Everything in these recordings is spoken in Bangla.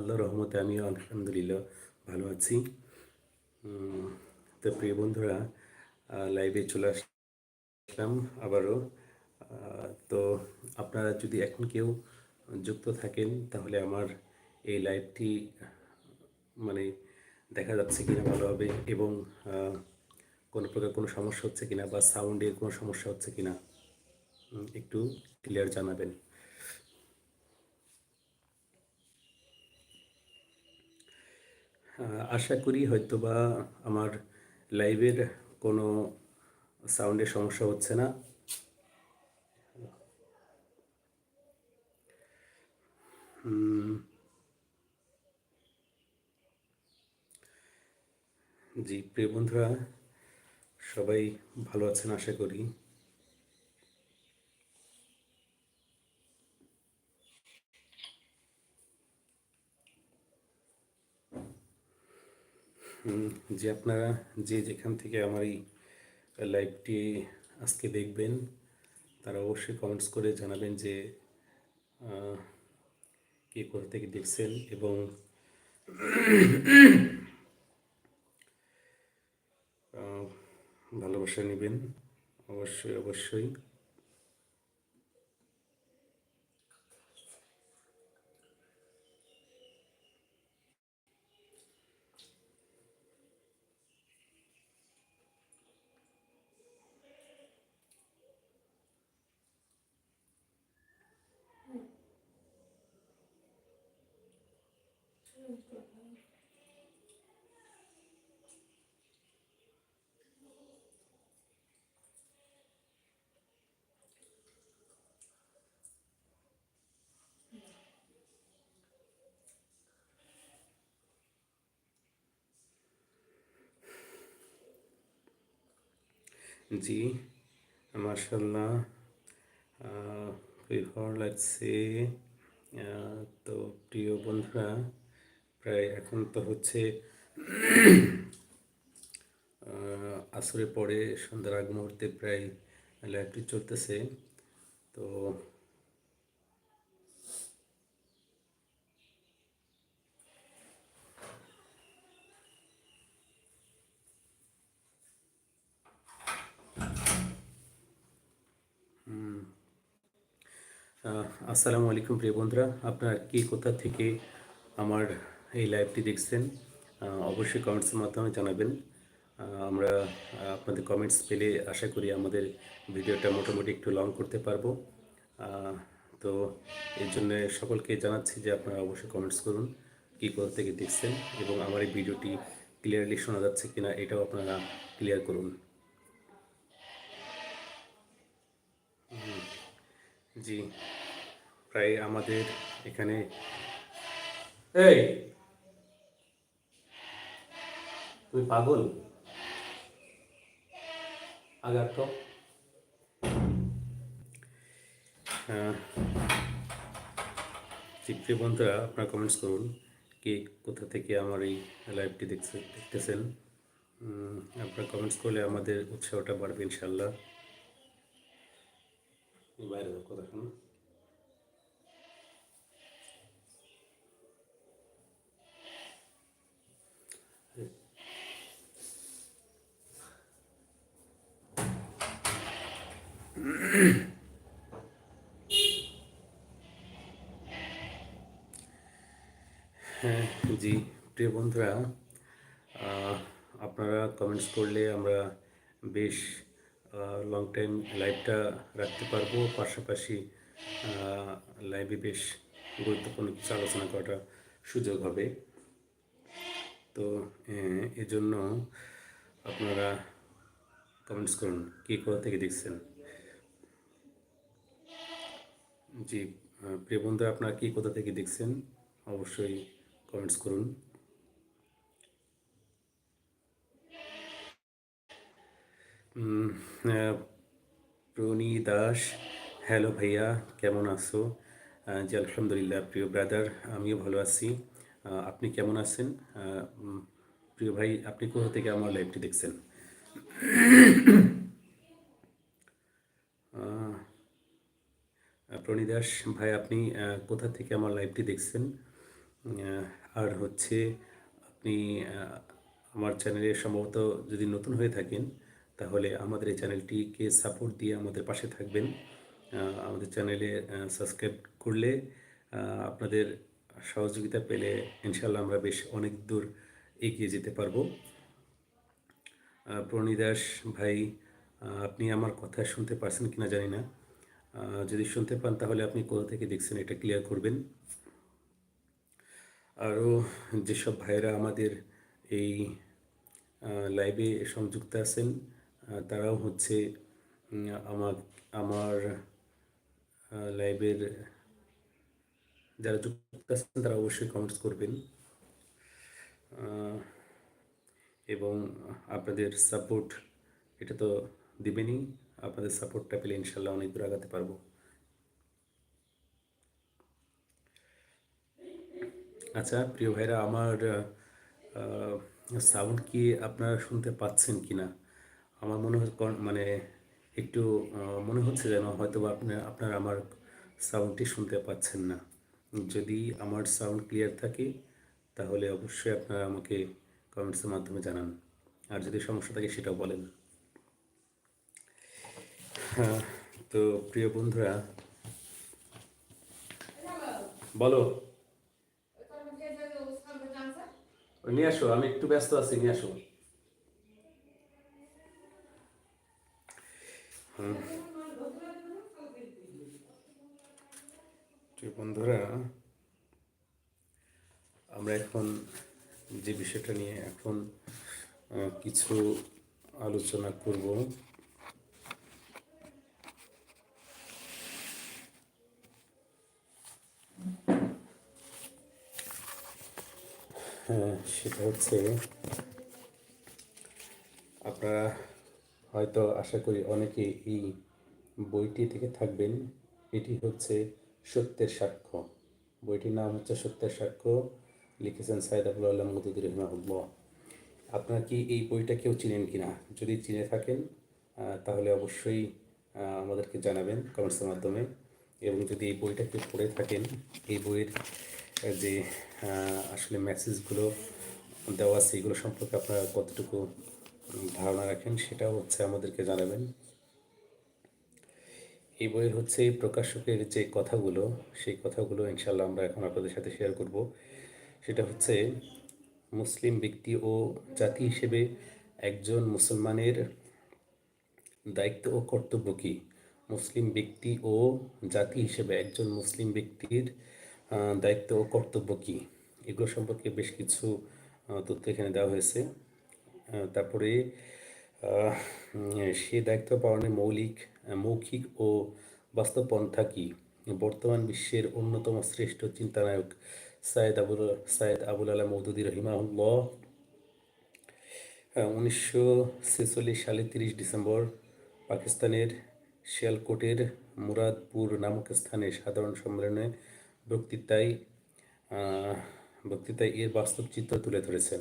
আল্লাহ রহমতে আমিও আলহামদুলিল্লাহ ভালো আছি। তো প্রিয় বন্ধুরা লাইভে চলে আসলাম আবারও। তো আপনারা যদি এখন কেউ যুক্ত থাকেন, তাহলে আমার এই লাইভটি মানে দেখা যাচ্ছে কিনা ভালো হবে এবং কোনো প্রকার কোনো সমস্যা হচ্ছে কিনা বা সাউন্ডের কোনো সমস্যা হচ্ছে কিনা একটু ক্লিয়ার জানাবেন। আশা করি হয়তোবা আমার লাইভের কোনো সাউন্ডের সমস্যা হচ্ছে না। জি, প্রিয় বন্ধুরা, সবাই ভালো আছেন আশা করি। যে আপনারা যে যেখান থেকে আমার এই লাইভটি আজকে দেখবেন, তারা অবশ্যই কমেন্টস করে জানাবেন যে কে কোথা থেকে দেখছেন এবং ভালোবাসা নেবেন। অবশ্যই অবশ্যই। জি মার্শাল্লাহ খুবই ভালো লাগছে তো প্রিয় বন্ধুরা প্রায় এখন তো হচ্ছে আসরে পরে সন্ধ্যার আগ মুহূর্তে প্রায় লাইভটি চলতেছে। তো আসসালামু আলাইকুম প্রিয় বন্ধুরা। আপনারা কে কোথা থেকে আমার এই লাইভটি দেখছেন অবশ্যই কমেন্টসের মাধ্যমে জানাবেন। আমরা আপনাদের কমেন্টস পেলে আশা করি আমাদের ভিডিওটা মোটামুটি একটু লং করতে পারব। তো এর জন্য সকলকে জানাচ্ছি যে আপনারা অবশ্যই কমেন্টস করুন, কী কোথা থেকে দেখছেন এবং আমার এই ভিডিওটি ক্লিয়ারলি শোনা যাচ্ছে কিনা এটাও আপনারা ক্লিয়ার করুন। জি, প্রায় আমাদের এখানে এই তুমি পাগল? আগার তো প্রিয় বন্ধুরা, আপনারা কমেন্টস করুন কে কোথা থেকে আমার এই লাইভটি দেখছে, দেখতেছেন। আপনারা কমেন্টস করলে আমাদের উৎসাহটা বাড়বে ইনশাল্লাহ বাইরে যাও কথা শোনো হ্যাঁ জি প্রিয় বন্ধুরা আহ, আপনারা কমেন্টস করলে আমরা বেশ লং টাইম লাইভটা রাখতে পারব। পাশাপাশি লাইভে বেশ গুরুত্বপূর্ণ কিছু আলোচনা করাটা সুযোগ হবে। তো এজন্য আপনারা কমেন্টস করুন, কে কোথা থেকে দেখছেন? জি প্রিয় বন্ধুরা, আপনারা কি কোথা থেকে দেখছেন? অবশ্যই কমেন্টস করুন। প্রণী দাস, হ্যালো ভাইয়া, কেমন আছো? জি, আলহামদুলিল্লাহ, প্রিয় ব্রাদার আমিও ভালো আছি। আপনি কেমন আছেন? প্রিয় ভাই, আপনি কোথা থেকে আমার লাইভটি দেখছেন? প্রণী দাস, ভাই, আপনি কোথা থেকে আমার লাইভটি দেখছেন? আর হচ্ছে, আপনি আমার চ্যানেলে সম্ভবত যদি নতুন হয়ে থাকেন তাহলে আমাদের এই চ্যানেলটিকে সাপোর্ট দিয়ে আমাদের পাশে থাকবেন। আমাদের চ্যানেলে সাবস্ক্রাইব করলে আপনাদের সহযোগিতা পেলে ইনশাল্লাহ আমরা বেশ অনেক দূর এগিয়ে যেতে পারব। প্রণিদাস ভাই আপনি আমার কথা শুনতে পারছেন কিনা জানি না। যদি শুনতে পান তাহলে আপনি কোথা থেকে দেখছেন এটা ক্লিয়ার করবেন। আরও যেসব ভাইয়েরা আমাদের এই লাইভে সংযুক্ত আছেন তারাও হচ্ছে আমার আমার লাইভের যারা যুক্ত আছেন তারা অবশ্যই কমেন্টস করবেন। এবং আপনাদের সাপোর্ট এটা তো দিবেনই, আপনাদের সাপোর্টটা পেলে ইনশাল্লাহ অনেক দূর আগাতে পারব। আচ্ছা প্রিয় ভাইরা, আমার সাউন্ড কি আপনারা শুনতে পাচ্ছেন কি না আমার মনে মানে একটু মনে হচ্ছে যেন হয়তো আপনার আপনারা আমার সাউন্ডটি শুনতে পাচ্ছেন না। যদি আমার সাউন্ড ক্লিয়ার থাকে, তাহলে অবশ্যই আপনারা আমাকে কমেন্টসের মাধ্যমে জানান। আর যদি সমস্যা থাকে, সেটাও বলেন। হ্যাঁ তো প্রিয় বন্ধুরা, বলো। নিয়ে আসো, আমি একটু ব্যস্ত আছি, নিয়ে আসো হুম। প্রিয় বন্ধুরা আমরা এখন যে বিষয়টা নিয়ে এখন কিছু আলোচনা করব। হ্যাঁ সেটা হচ্ছে আপনারা হয়তো আশা করি অনেকে এই বইটি থেকে থাকবেন। এটি হচ্ছে সত্যের সাক্ষ্য। বইটির নাম হচ্ছে সত্যের সাক্ষ্য। লিখেছেন সাইদ আবুল আল্লাহ মুদুদ্দিন রহমাহুল্লাহ। আপনারা কি এই বইটা কেউ চিনেন কি না যদি চিনে থাকেন তাহলে অবশ্যই আমাদেরকে জানাবেন কমেন্টসের মাধ্যমে। এবং যদি এই বইটা কেউ পড়ে থাকেন, এই বইয়ের যে আসলে মেসেজগুলো দেওয়া আছে, এগুলো সম্পর্কে আপনারা কতটুকু ধারণা রাখেন, সেটাও হচ্ছে আমাদেরকে জানাবেন। এই বইয়ের হচ্ছে প্রকাশকের যে কথাগুলো, সেই কথাগুলো ইনশাল্লাহ আমরা এখন আপনাদের সাথে শেয়ার করব। সেটা হচ্ছে, মুসলিম ব্যক্তি ও জাতি হিসেবে একজন মুসলমানের দায়িত্ব ও কর্তব্য কী? মুসলিম ব্যক্তি ও জাতি হিসেবে একজন মুসলিম ব্যক্তির দায়িত্ব ও কর্তব্য কী? এগুলো সম্পর্কে বেশ কিছু তথ্য এখানে দেওয়া হয়েছে। তারপরে সে দায়িত্ব পালনে মৌলিক, মৌখিক ও বাস্তব পন্থা কী? বর্তমান বিশ্বের অন্যতম শ্রেষ্ঠ চিন্তানায়ক সায়েদ আবুল সায়েদ আবুল আলা মৌদুদি রহিমাহুল্লাহ উনিশশো ছেচল্লিশ সালে তিরিশ ডিসেম্বর পাকিস্তানের শিয়ালকোটের মুরাদপুর নামক স্থানে সাধারণ সম্মেলনে বক্তৃতায় বক্তৃতায় এর বাস্তব চিত্র তুলে ধরেছেন।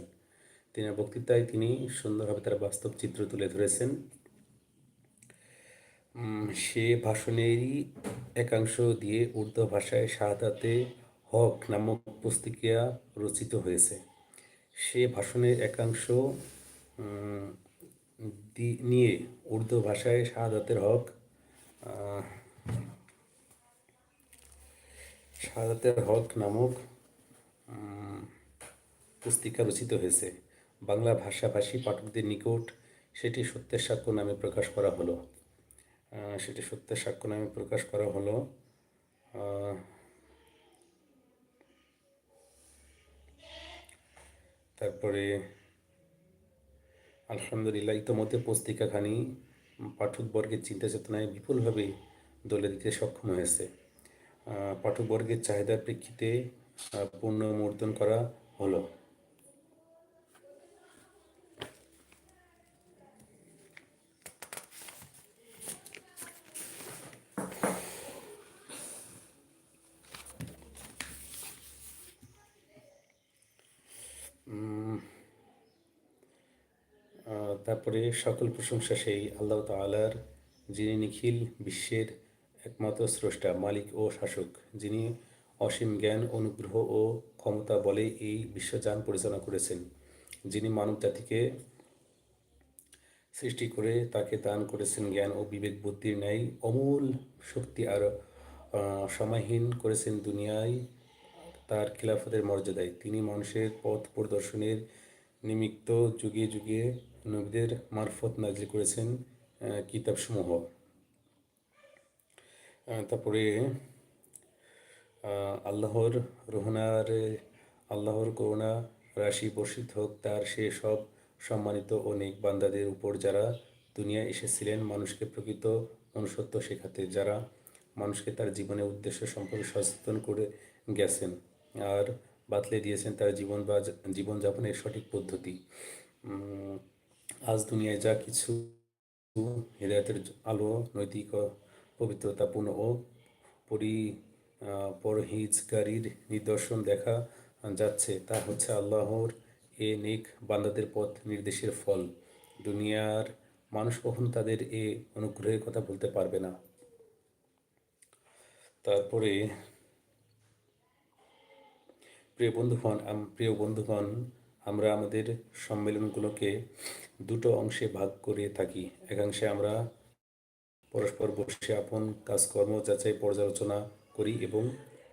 তিনি বক্তৃতায় তিনি সুন্দরভাবে তার বাস্তব চিত্র তুলে ধরেছেন। সে ভাষণেরই একাংশ দিয়ে উর্দু ভাষায় শাহাদাতে হক নামক পুস্তিকা রচিত হয়েছে। সে ভাষণের একাংশ নিয়ে উর্দু ভাষায় শাহাদাতের হক শাহাদাতের হক নামক পুস্তিকা রচিত হয়েছে। বাংলা ভাষাভাষী পাঠকদের নিকট সেটি সত্যের সাক্ষ্য নামে প্রকাশ করা হলো। সেটি সত্যের সাক্ষ্য নামে প্রকাশ করা হলো। তারপরে আলহামদুলিল্লাহ ইতোমধ্যে পুস্তিকাখানি পাঠকবর্গের চিন্তা চেতনায় বিপুলভাবে দলে দিতে সক্ষম হয়েছে। পাঠকবর্গের চাহিদার প্রেক্ষিতে আহ, করা হলো। তারপরে সকল প্রশংসা সেই আল্লাহ তাআলার, যিনি নিখিল বিশ্বের একমাত্র স্রষ্টা, মালিক ও শাসক, যিনি অসীম জ্ঞান, অনুগ্রহ ও ক্ষমতা বলে এই বিশ্বযান পরিচালনা করেছেন। যিনি মানব জাতিকে সৃষ্টি করে, তাকে দান করেছেন জ্ঞান ও বিবেক, বুদ্ধির ন্যায়, অমূল শক্তি আর সমাহীন করেছেন দুনিয়ায়। তার খিলাফতের মর্যাদায়। তিনি মানুষের পথ প্রদর্শনের নিমিত্ত যুগে যুগে নবীদের মারফত নাজিল করেছেন কিতাবসমূহ। তারপরে আল্লাহর রোহনার, আল্লাহর করুণা রাশি বর্ষিত হোক, তার সে সব সম্মানিত অনেক বান্দাদের উপর যারা দুনিয়ায় এসেছিলেন, মানুষকে প্রকৃত মনুষ্যত্ব শেখাতে, যারা মানুষকে তার জীবনের উদ্দেশ্য সম্পর্কে সচেতন করে গেছেন। আর বাতলে দিয়েছেন তার জীবন বা জীবনযাপনের সঠিক পদ্ধতি। আজ দুনিয়ায় যা কিছু হৃদায়তের আলো নৈতিক পবিত্রতাপূর্ণ ও পরি আহ, পরহিজগারির নিদর্শন দেখা যাচ্ছে তা হচ্ছে আল্লাহর এ নেক বান্দাদের পথ নির্দেশের ফল। দুনিয়ার মানুষ কখনো তাদের এ অনুগ্রহের কথা বলতে পারবে না। তারপরে প্রিয় বন্ধুগণ প্রিয় বন্ধুগণ, আমরা আমাদের সম্মেলনগুলোকে দুটো অংশে ভাগ করে থাকি। একাংশে আমরা পরস্পর বসে আপন কাজকর্ম, যাচাই পর্যালোচনা করি এবং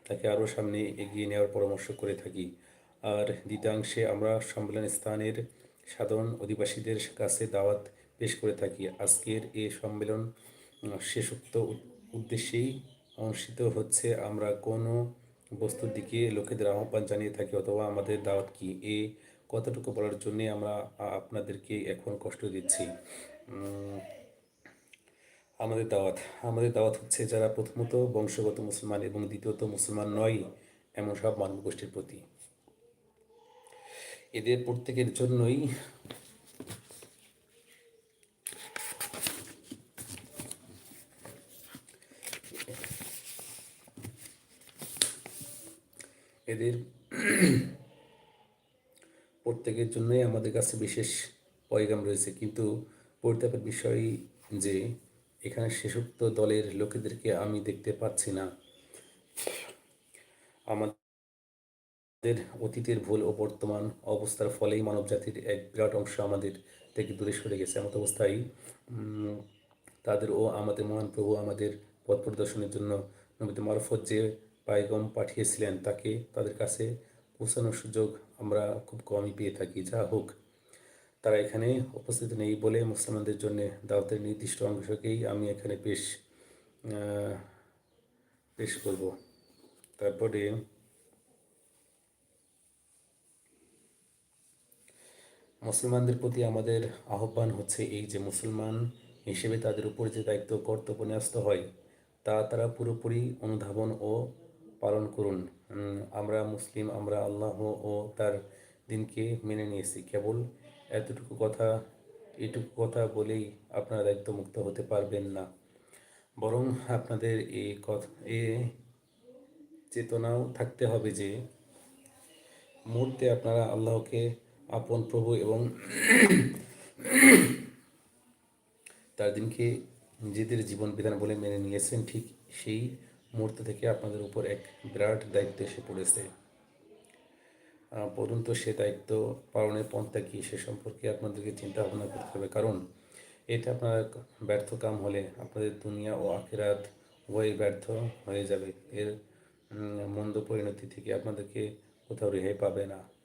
তাকে আরও সামনে এগিয়ে নেওয়ার পরামর্শ করে থাকি। আর দ্বিতীয়াংশে আমরা সম্মেলন স্থানের সাধারণ অধিবাসীদের কাছে দাওয়াত পেশ করে থাকি। আজকের এ সম্মেলন শেষোক্ত উদ্দেশ্যেই অনুষ্ঠিত হচ্ছে আমরা কোনো বস্তুর দিকে লোকেদের আহ্বান জানিয়ে থাকি, অথবা আমাদের দাওয়াত কি? এ কতটুকু বলার জন্যে আমরা আপনাদেরকে এখন কষ্ট দিচ্ছি। আমাদের দাওয়াত। আমাদের দাওয়াত হচ্ছে যারা প্রথমত বংশগত মুসলমান এবং দ্বিতীয়ত মুসলমান নয়, এমন সব মানব গোষ্ঠীর প্রতি। এদের প্রত্যেকের জন্যই এদের প্রত্যেকের জন্যই আমাদের কাছে বিশেষ পয়গাম রয়েছে। কিন্তু পরিতাপের বিষয় যে, এখানে শেষোক্ত দলের লোকেদেরকে আমি দেখতে পাচ্ছি না। আমাদের অতীতের ভুল ও বর্তমান অবস্থার ফলেই মানবজাতির এক বিরাট অংশ আমাদের থেকে দূরে সরে গেছে। এমত অবস্থায় তাদের ও আমাদের মহান প্রভু আমাদের পথ প্রদর্শনের জন্য নবীতে মারফত যে পায়গম পাঠিয়েছিলেন তাকে, তাদের কাছে পৌঁছানোর সুযোগ আমরা খুব কমই পেয়ে থাকি। যা হোক, তারা এখানে উপস্থিত নেই বলে মুসলমানদের জন্য দাওয়াতের নির্দিষ্ট অংশকেই আমি এখানে পেশ পেশ করব। তারপরে মুসলমানদের প্রতি আমাদের আহ্বান হচ্ছে এই যে মুসলমান হিসেবে তাদের উপর যে দায়িত্ব কর্তব্য ন্যস্ত হয়, তা তারা পুরোপুরি অনুধাবন ও পালন করুন। আমরা মুসলিম, আমরা আল্লাহ ও তার দিনকে মেনে নিয়েছি। কেবল এতটুকু কথা, এটুকু কথা বলেই আপনারা দায়িত্বমুক্ত হতে পারবেন না। বরং আপনাদের এই কথা, এ চেতনাও থাকতে হবে যে, মুহূর্তে আপনারা আল্লাহকে আপন প্রভু এবং তার দিনকে নিজেদের জীবন বিধান বলে মেনে নিয়েছেন, ঠিক সেই মুহূর্ত থেকে আপনাদের উপর এক বিরাট দায়িত্ব এসে পড়েছে। আহ, পরন্তু সে দায়িত্ব পালনের পন্থা কী সে সম্পর্কে আপনাদেরকে চিন্তা ভাবনা করতে হবে। কারণ এটা আপনার ব্যর্থ কাম হলে আপনাদের দুনিয়া ও আখেরাত উভয়ই ব্যর্থ হয়ে যাবে। এর মন্দ পরিণতি থেকে আপনাদেরকে কোথাও রেহাই পাবে না।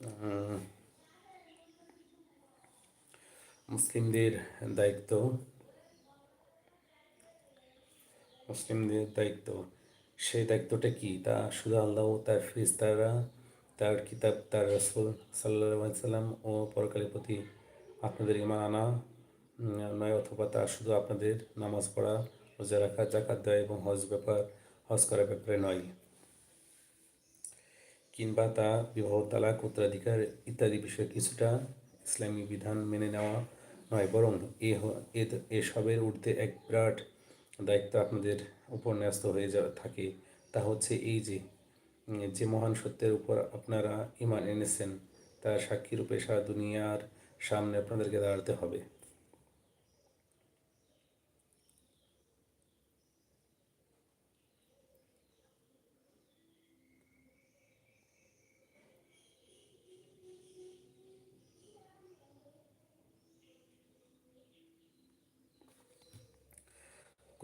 উম, মুসলিমদের দায়িত্ব। মুসলিমদের দায়িত্ব, সেই দায়িত্বটা কি? তা শুধু আল্লাহ, তার ফিরিস্তারা তার কিতাব, তার রসুল সাল্লাম ও পরকালের প্রতি আপনাদের ইমান আনা নয়, অথবা তা শুধু আপনাদের নামাজ পড়া, রোজা রাখা জাকাত দেওয়া এবং হজ ব্যাপার, হজ করার ব্যাপারে নয়। কিংবা তা বিবাহ, তালাক, উত্তরাধিকার ইত্যাদি বিষয়ে কিছুটা ইসলামী বিধান মেনে নেওয়া নয়, বরং এ এসবের ঊর্ধ্বে এক বিরাট দায়িত্ব আপনাদের উপর ন্যস্ত হয়ে যা, থাকে। তা হচ্ছে এই যে যে মহান সত্যের উপর আপনারা ইমান এনেছেন, তার সাক্ষী রূপে সারা দুনিয়ার সামনে আপনাদেরকে দাঁড়াতে হবে।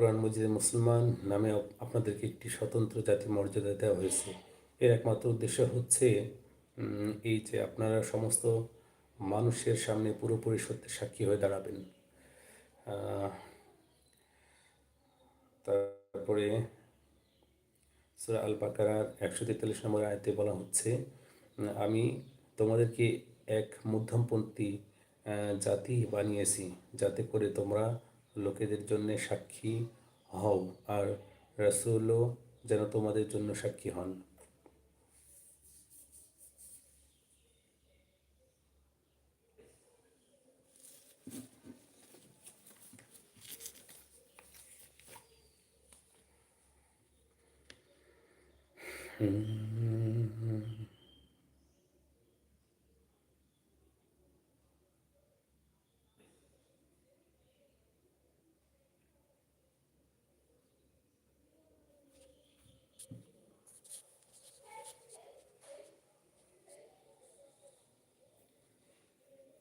কোরআন মজিদে মুসলমান নামে আপনাদেরকে একটি স্বতন্ত্র জাতি মর্যাদা দেওয়া হয়েছে। এর একমাত্র উদ্দেশ্য হচ্ছে এই যে আপনারা সমস্ত মানুষের সামনে পুরোপুরি সত্যের সাক্ষী হয়ে দাঁড়াবেন। তারপরে সুরা আল বাকারার একশো তেতাল্লিশ নম্বর আয়তে বলা হচ্ছে, আমি তোমাদেরকে এক মধ্যমপন্থী জাতি বানিয়েছি, যাতে করে তোমরা লোকেদের জন্য সাক্ষী হও আর রাসূলও যেন তোমাদের জন্য সাক্ষী হন।